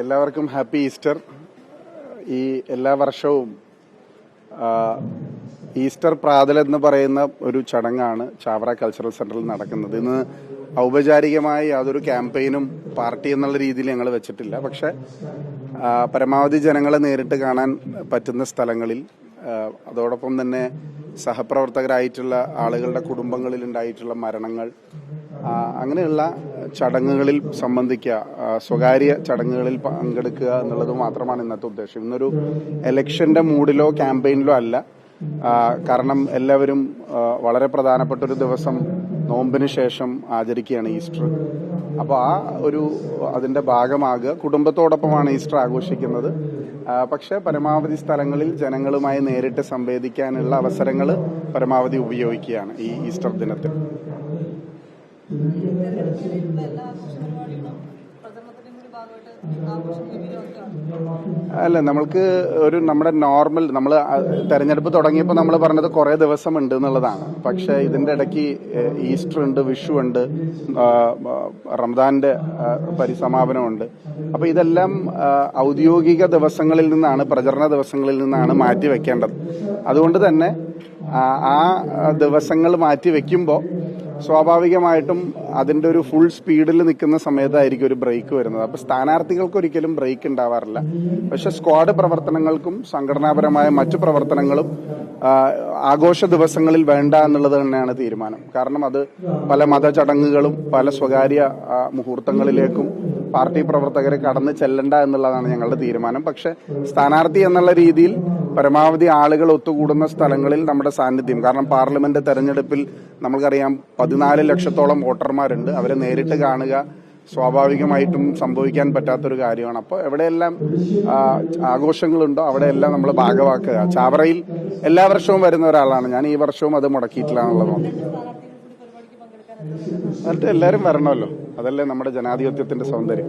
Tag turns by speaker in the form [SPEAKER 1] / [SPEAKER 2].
[SPEAKER 1] എല്ലാവർക്കും happy Easter. ഈ എല്ലാ വർഷവും ഈസ്റ്റർ പ്രാതൽ എന്ന് പറയുന്ന ഒരു ചടങ്ങാണ് ചാവറ കൾച്ചറൽ സെന്ററിൽ നടക്കുന്നത്. ഇന്ന് ഔപചാരികമായി യാതൊരു ക്യാമ്പയിനും പാർട്ടി എന്നുള്ള രീതിയിൽ ഞങ്ങൾ വെച്ചിട്ടില്ല. പക്ഷെ പരമാവധി ജനങ്ങളെ നേരിട്ട് കാണാൻ പറ്റുന്ന സ്ഥലങ്ങളിൽ അതോടൊപ്പം തന്നെ സഹപ്രവർത്തകരായിട്ടുള്ള ആളുകളുടെ കുടുംബങ്ങളിൽ ഉണ്ടായിട്ടുള്ള മരണങ്ങൾ അങ്ങനെയുള്ള ചടങ്ങുകളിൽ സംബന്ധിക്കുക സ്വകാര്യ ചടങ്ങുകളിൽ പങ്കെടുക്കുക എന്നുള്ളത് മാത്രമാണ് ഇന്നത്തെ ഉദ്ദേശം. ഇന്നൊരു ഇലക്ഷന്റെ മൂഡിലോ ക്യാമ്പയിനിലോ അല്ല. കാരണം എല്ലാവരും വളരെ പ്രധാനപ്പെട്ട ഒരു ദിവസം നോമ്പിന് ശേഷം ആചരിക്കുകയാണ് ഈസ്റ്റർ. അപ്പോൾ ആ ഒരു അതിന്റെ ഭാഗമാകുക. കുടുംബത്തോടൊപ്പമാണ് ഈസ്റ്റർ ആഘോഷിക്കുന്നത്. പക്ഷേ പരമാവധി സ്ഥലങ്ങളിൽ ജനങ്ങളുമായി നേരിട്ട് സംവേദിക്കാനുള്ള അവസരങ്ങൾ പരമാവധി ഉപയോഗിക്കുകയാണ് ഈ ഈസ്റ്റർ ദിനത്തിൽ. അല്ല നമ്മൾക്ക് ഒരു നമ്മുടെ നോർമൽ നമ്മൾ തെരഞ്ഞെടുപ്പ് തുടങ്ങിയപ്പോൾ നമ്മൾ പറഞ്ഞത് കുറേ ദിവസം ഉണ്ട് എന്നുള്ളതാണ്. പക്ഷേ ഇതിന്റെ ഇടയ്ക്ക് ഈസ്റ്റർ ഉണ്ട് വിഷു ഉണ്ട് റംദാന്റെ പരിസമാപനമുണ്ട്. അപ്പൊ ഇതെല്ലാം ഔദ്യോഗിക ദിവസങ്ങളിൽ നിന്നാണ് പ്രചരണ ദിവസങ്ങളിൽ നിന്നാണ് മാറ്റി വെക്കേണ്ടത് അതുകൊണ്ട് തന്നെ ആ ദിവസങ്ങൾ മാറ്റി വെക്കുമ്പോൾ സ്വാഭാവികമായിട്ടും അതിന്റെ ഒരു ഫുൾ സ്പീഡിൽ നിൽക്കുന്ന സമയത്തായിരിക്കും ഒരു ബ്രേക്ക് വരുന്നത്. അപ്പൊ സ്ഥാനാർത്ഥികൾക്ക് ഒരിക്കലും ബ്രേക്ക് ഉണ്ടാവാറില്ല. പക്ഷെ സ്ക്വാഡ് പ്രവർത്തനങ്ങൾക്കും സംഘടനാപരമായ മറ്റു പ്രവർത്തനങ്ങളും ആഘോഷ ദിവസങ്ങളിൽ വേണ്ട എന്നുള്ളത് തന്നെയാണ് തീരുമാനം. കാരണം അത് പല മതചടങ്ങുകളും പല സ്വകാര്യ മുഹൂർത്തങ്ങളിലേക്കും പാർട്ടി പ്രവർത്തകരെ കടന്നു ചെല്ലണ്ട എന്നുള്ളതാണ് ഞങ്ങളുടെ തീരുമാനം. പക്ഷെ സ്ഥാനാർത്ഥി എന്നുള്ള രീതിയിൽ പരമാവധി ആളുകൾ ഒത്തുകൂടുന്ന സ്ഥലങ്ങളിൽ നമ്മുടെ സാന്നിധ്യം. കാരണം പാർലമെന്റ് തെരഞ്ഞെടുപ്പിൽ നമ്മൾക്കറിയാം പതിനാല് ലക്ഷത്തോളം വോട്ടർമാരുണ്ട്. അവരെ നേരിട്ട് കാണുക സ്വാഭാവികമായിട്ടും സംഭവിക്കാൻ പറ്റാത്തൊരു കാര്യമാണ്. അപ്പോൾ എവിടെയെല്ലാം ആഘോഷങ്ങളുണ്ടോ അവിടെയെല്ലാം നമ്മൾ ഭാഗമാക്കുക ചാവറയിൽ എല്ലാ വർഷവും വരുന്ന ഒരാളാണ്. ഞാൻ ഈ വർഷവും അത് മുടക്കിയിട്ടില്ല
[SPEAKER 2] എന്നുള്ളത്
[SPEAKER 1] എന്നിട്ട് എല്ലാവരും വരണമല്ലോ. അതല്ലേ നമ്മുടെ ജനാധിപത്യത്തിന്റെ സൗന്ദര്യം.